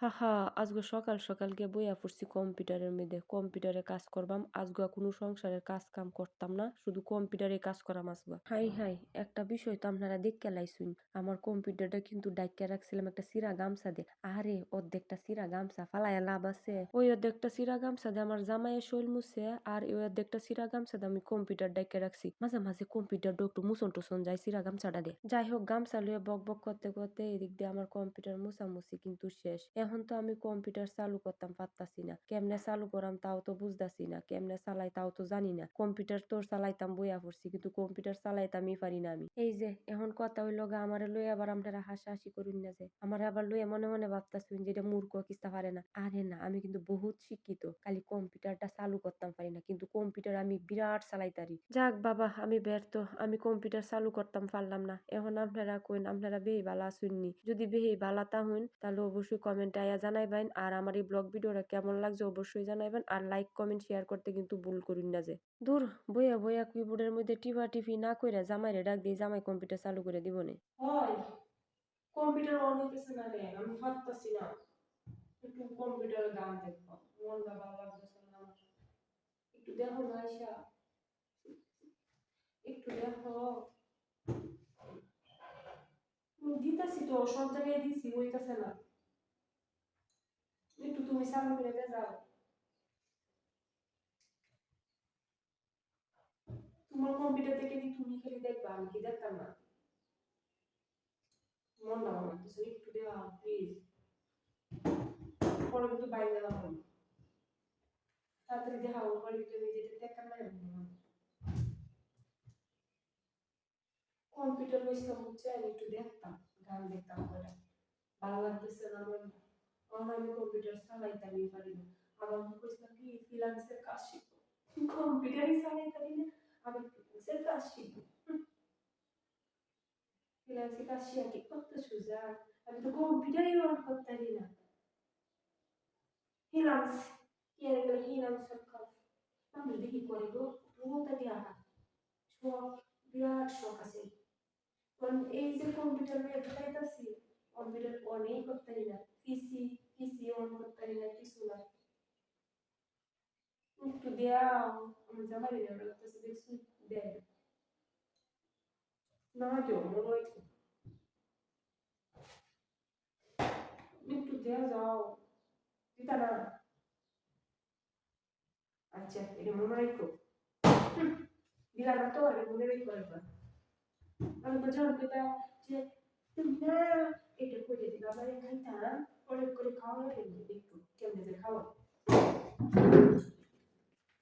হাহা আজকে সকাল সকাল গিয়ে বইয়া পড়ছি কম্পিউটারের মধ্যে। কম্পিউটারে কাজ করবাম আজকে কোনো সংসারের কাজ কাম করতাম না, শুধু কম্পিউটারে কাজ করাম আজকে হাই হাই, একটা বিষয় তো আপনারা দেখতে লাইছুন আমার কম্পিউটারটা কিন্তু ডাইকা রাখছিলাম একটা সিরা গামছা দে আরে, অর্ধেকটা সিরা গামছা ফালায়া লাভ আছে। ওই অর্ধেকটা সিরা গামছা দিয়ে আমার জামাইয়ের শৈল মুছে, আর ওই অর্ধেকটা সিরা গামছা দিয়ে আমি কম্পিউটার ডাইকা রাখছি। মাঝে মাঝে কম্পিউটারটা একটু মুসন টুসন যায় সিরা গামছাটা দিয়ে। যাই হোক, গামছা লইয়া বক বক করতে করতে এদিক দিয়ে আমার কম্পিউটার মুছামুছি কিন্তু শেষ। এখন তো আমি কম্পিউটার চালু করতাম, পারতাছি না। কেমনে চালু করাম তাও তো বুঝতাছি না, কেমনে চালাই তাও তো জানি না। কম্পিউটার তোর চালাইতাম, বইয়া পড়ছি, কিন্তু কম্পিউটার চালাইতামই পারি না আমি। এই যে, এখন কথা হইল গা, আমার লই আবার আপনারা হাসাহাসি করুন না যে। আমার আবার লইয়া মনে মনে ভাবতাছুন যে এটা মূর্খ কিস্তা পারে না। আরে না, আমি কিন্তু বহুত শিক্ষিত, খালি কম্পিউটারটা চালু করতাম পারি না, কিন্তু কম্পিউটার আমি বিরাট চালাইতারি। যাক বাবা, আমি ব্যর্থ, আমি কম্পিউটার চালু করতাম পারলাম না। এখন আপনারা কইন, আপনারা বেহি বালা শুননি যদি বেহি বালা তা হইন, তাহলে অবশ্যই কমেন্টে আয়া জানাইবেন। আর আমার এই ব্লগ ভিডিওটা কেমন লাগছে অবশ্যই জানাইবেন। আর লাইক কমেন্ট শেয়ার করতে কিন্তু ভুল করিন না যে। দূর বইয়া বইয়া কিবোর্ডের মধ্যে টিপা টিপি না কইরা জামাই রে ডাক দিয়ে জামাই কম্পিউটার চালু করে দিব নে। কম্পিউটার অন হইতেছে না রে আমি না। একটু কম্পিউটারে গান লাগতেছে না একটু দেখো না একটু দেখো। তো, সব জায়গায় দিছি, হইতাছে না। একটু তুমি চালু করে দে যাও তোমার কম্পিউটার থেকে কি তুমি খালি দেখবা আমি কি দেখতাম না মন ভালো লাগতেছে একটু দেওয়া প্লিজ পরে কিন্তু বাইরে দেওয়া হবে তাড়াতাড়ি দেখা হবে পরে কিন্তু আমি যেটা দেখতাম না কম্পিউটার বসলাম হচ্ছে আমি একটু দেখতাম গান দেখতাম করে ভালো লাগতেছে না আমার আমার আমি কম্পিউটার চালাইতামই পারি না আবার আমি কইছিলাম কি ফ্রিল্যান্সের কাজ শিখব। কম্পিউটারই চালাইতারি না আমি ফ্রিল্যান্সের কাজ শিখব। ফ্রিল্যান্সের কাজ শিখা কি করতে সোজা। আমি তো কম্পিউটারই অন করতে পারি না। ফ্রিল্যান্স কি আর এগুলো ফ্রিল্যান্সের কাজ আমি দেখি করে গো রুমতে দিয়া শখ বিরাট শখ আছে। এই যে কম্পিউটার নিয়ে ঢুকাইতেছি কম্পিউটার অনেই করতে পারি না পিসি পিসি অন করতে পারি না কিছু না দেয়া আমার জামাই দেওয়া লাগতেছে দেখছি দেয় না কেউ মনে হয় একটু দেয়া যাও দিতা না আচ্ছা এটা মনে রাখো দিলা না তো আমি মনে রাখব একবার আমি তো জানতে তা যে তুমি না এটা করে দিবা আমার খাইতাম পরে করে খাওয়া একটু কেমনে যে খাওয়া